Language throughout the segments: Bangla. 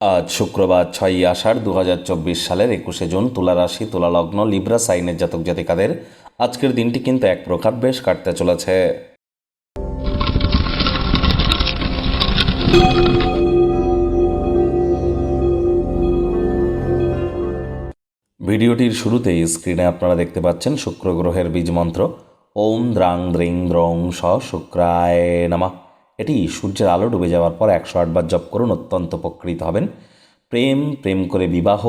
আজ শুক্রবার ছয়ই আষাঢ় দু হাজার চব্বিশ সালের একুশে জুন তুলা রাশি, তুলা লগ্ন, লিব্রা, সাইনের জাতক জাতিকাদের আজকের দিনটি কিন্তু এক প্রকার বেশ কাটতে চলেছে। ভিডিওটির শুরুতেই স্ক্রিনে আপনারা দেখতে পাচ্ছেন শুক্র গ্রহের বীজ মন্ত্র। ওম দ্রাং দ্রিং দ্রং স শুক্রায় নামা। এটি সূর্যের আলো ডুবে যাওয়ার পর একশো আটবার জপ করুন, অত্যন্ত উপকৃত হবেন। প্রেম প্রেম করে বিবাহ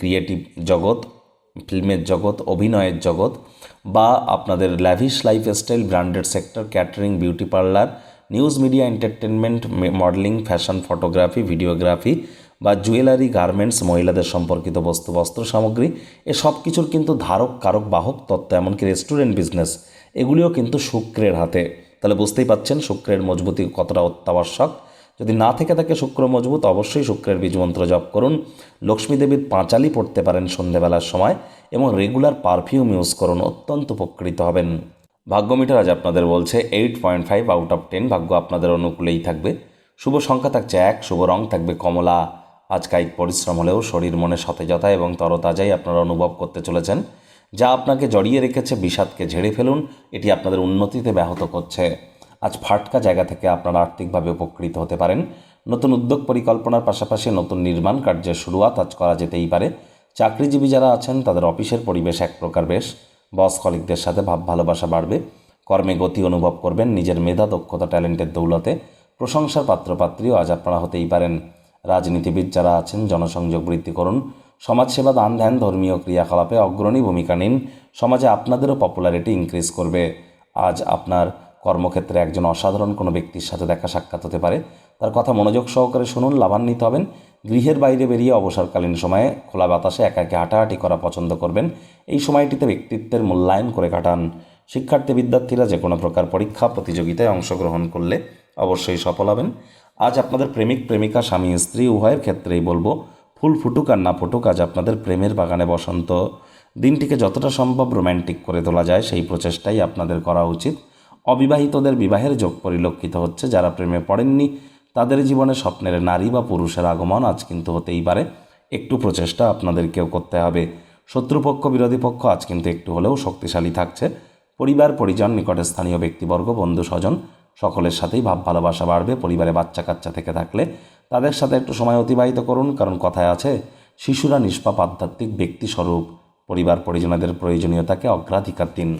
ক্রিয়েটিভ জগৎ, ফিল্মের জগৎ, অভিনয়ের জগৎ, বা আপনাদের lavish lifestyle branded sector catering beauty parlour news media entertainment modelling fashion photography videography বা জুয়েলারি গার্মেন্টস মহিলাদের সম্পর্কিত বস্তু, বস্ত্র সামগ্রী, এ সব কিছুর কিন্তু ধারক, কারক, বাহক, তত্ত্ব, এমনকি রেস্টুরেন্ট বিজনেস এগুলিও কিন্তু শুক্রের হাতে। তাহলে বুঝতেই পাচ্ছেন শুক্রের মজবুতি কতটা অত্যাবশ্যক। যদি না থেকে থাকে শুক্র মজবুত, অবশ্যই শুক্রের বীজমন্ত্র জপ করুন। লক্ষ্মী দেবীর পাঁচালি পড়তে পারেন সন্ধেবেলার সময় এবং রেগুলার পারফিউম ইউজ করুন, অত্যন্ত উপকৃত হবেন। ভাগ্য মিটার আজ আপনাদের বলছে eight point five out of ten, ভাগ্য আপনাদের অনুকূলেই থাকবে। শুভ সংখ্যা থাকছে এক, শুভ রং থাকবে কমলা। আজ কায়িক পরিশ্রম হলেও শরীর মনে সতেজতা এবং তরতাজাই আপনারা অনুভব করতে চলেছেন। যা আপনাকে জড়িয়ে রেখেছে, বিষাদকে ঝেড়ে ফেলুন, এটি আপনাদের উন্নতিতে ব্যাহত করছে। আজ ফাটকা জায়গা থেকে আপনারা আর্থিকভাবে উপকৃত হতে পারেন। নতুন উদ্যোগ পরিকল্পনার পাশাপাশি নতুন নির্মাণ কার্যের শুরুয়াত আজ করা যেতেই পারে। চাকরিজীবী যারা আছেন, তাদের অফিসের পরিবেশ এক প্রকার বেশ। বস কলিকদের সাথে ভাব ভালোবাসা বাড়বে। কর্মে গতি অনুভব করবেন, নিজের মেধা, দক্ষতা, ট্যালেন্টের দৌলতে। প্রশংসার পাত্রপাত্রীও আজ আপনারা হতেই পারেন। রাজনীতিবিদ যারা আছেন, জনসংযোগ বৃদ্ধি করুন। সমাজসেবা দান ধ্যান ধর্মীয় ক্রিয়াকলাপে অগ্রণী ভূমিকা নিন। সমাজে আপনাদেরও পপুলারিটি ইনক্রিজ করবে। আজ আপনার কর্মক্ষেত্রে একজন অসাধারণ কোনো ব্যক্তির সাথে দেখা সাক্ষাৎ হতে পারে। তার কথা মনোযোগ সহকারে শুনুন, লাভান্বিত হবেন। গৃহের বাইরে বেরিয়ে অবসরকালীন সময়ে খোলা বাতাসে একা একে হাঁটাহাঁটি করা পছন্দ করবেন। এই সময়টিতে ব্যক্তিত্বের মূল্যায়ন করে কাটান। শিক্ষার্থী, বিদ্যার্থীরা যে কোনো প্রকার পরীক্ষা, প্রতিযোগিতায় অংশগ্রহণ করলে অবশ্যই সফল হবেন। আজ আপনাদের প্রেমিক, প্রেমিকা, স্বামী, স্ত্রী, উভয়ের ক্ষেত্রেই বলব ফুল ফুটুক আর না ফুটুক, আজ আপনাদের প্রেমের বাগানে বসন্ত। দিনটিকে যতটা সম্ভব রোম্যান্টিক করে তোলা যায়, সেই প্রচেষ্টাই আপনাদের করা উচিত। অবিবাহিতদের বিবাহের যোগ পরিলক্ষিত হচ্ছে, যারা প্রেমে পড়েননি, তাদের জীবনে স্বপ্নের নারী বা পুরুষের আগমন আজ কিন্তু হতেই পারে। একটু প্রচেষ্টা আপনাদেরকেও করতে হবে। শত্রুপক্ষ, বিরোধী পক্ষ আজ কিন্তু একটু হলেও শক্তিশালী থাকছে। পরিবার, পরিজন, নিকটে স্থানীয় ব্যক্তিবর্গ বন্ধু স্বজন সকলের সাথেই ভাব ভালোবাসা বাড়বে। পরিবারে বাচ্চা কাচ্চা থেকে থাকলে তাদের সাথে একটু সময় অতিবাহিত করুন, কারণ কথায় আছে, শিশুরা নিষ্পাপ আধ্যাত্মিক ব্যক্তিস্বরূপ পরিবার পরিজনাদের প্রয়োজনীয়তাকে অগ্রাধিকার দিন।